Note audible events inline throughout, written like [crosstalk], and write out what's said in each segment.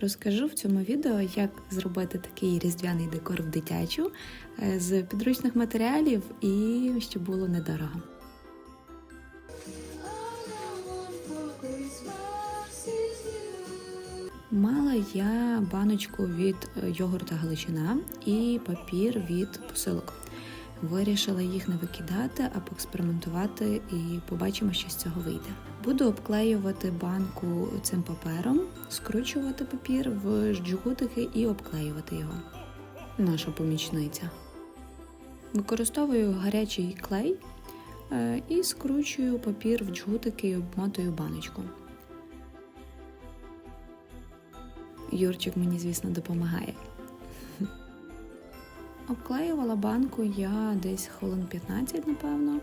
Розкажу в цьому відео, як зробити такий різдвяний декор в дитячу е, з підручних матеріалів і щоб було недорого. Мала я баночку від йогурта Галичина і папір від посилок. Вирішила їх не викидати, а поекспериментувати і побачимо, що з цього вийде. Буду обклеювати банку цим папером, скручувати папір в джгутики і обклеювати його. Наша помічниця. Використовую гарячий клей е, і скручую папір в джгутики і обмотую баночку. Юрчик мені, звісно, допомагає. Обклеювала банку я десь хвилин 15, напевно.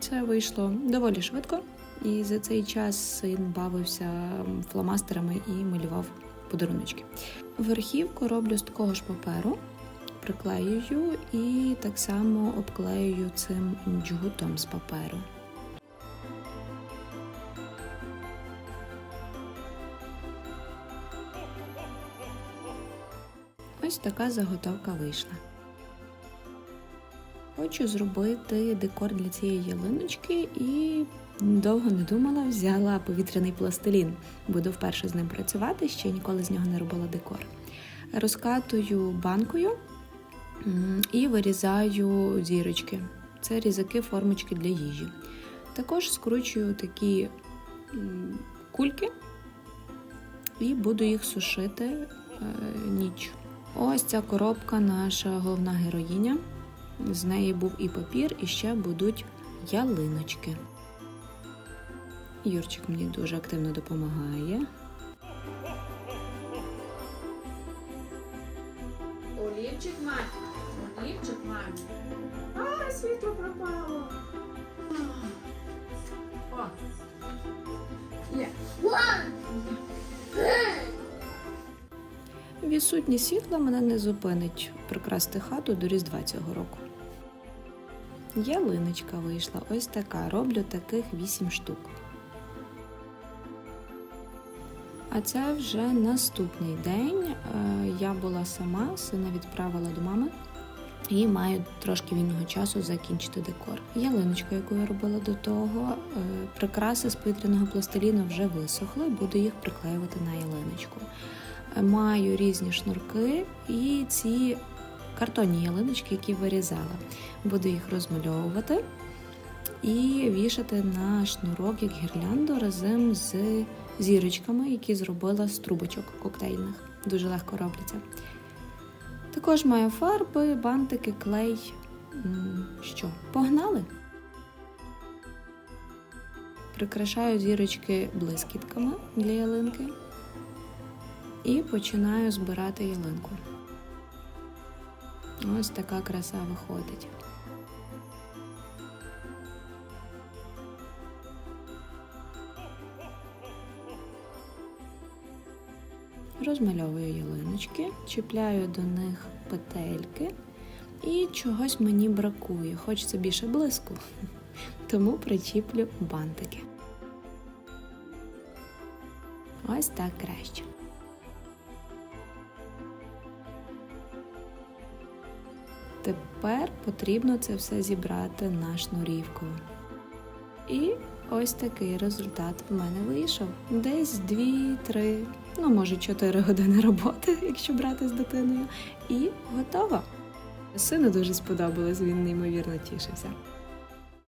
Це вийшло доволі швидко, і за цей час син бавився фломастерами і малював подаруночки. Верхівку роблю з такого ж паперу, приклеюю і так само обклеюю цим джгутом з паперу. Ось така заготовка вийшла. Хочу зробити декор для цієї ялиночки і довго не думала, взяла повітряний пластилін. Буду вперше з ним працювати, ще ніколи з нього не робила декор. Розкатую банкою і вирізаю зірочки. Це різаки, формочки для їжі. Також скручую такі кульки і буду їх сушити е, ніч. Ось ця коробка наша головна героїня. З неї був і папір, і ще будуть ялиночки. Юрчик мені дуже активно допомагає. Олівчик мать. Олівчик мать. А, світло пропало. О. Є. Відсутність світла мене не зупинить прикрасти хату до Різдва цього року. Ялиночка вийшла ось така. Роблю таких 8 штук. А це вже наступний день. Е, Я була сама, сина відправила до мами і маю трошки вільного часу закінчити декор. Ялиночка, яку я робила до того, е, прикраси з повітряного пластиліну вже висохли, буду їх приклеювати на ялиночку. Маю різні шнурки і ці картонні ялиночки, які вирізала. Буду їх розмальовувати і вішати на шнурок як гірлянду разом з зірочками, які зробила з трубочок коктейльних. Дуже легко робляться. Також маю фарби, бантики, клей. Що? Погнали? Прикрашаю зірочки блискітками для ялинки і починаю збирати ялинку. Ось така краса виходить. Розмальовую ялиночки, чіпляю до них петельки і чогось мені бракує. Хочеться більше блиску, [laughs] тому причіплю бантики. Ось так краще. Тепер потрібно це все зібрати на шнурівку. І ось такий результат в мене вийшов. Десь 2-3, ну може 4 години роботи, [laughs] якщо брати з дитиною. І готово. Сину дуже сподобалось, він неймовірно тішився.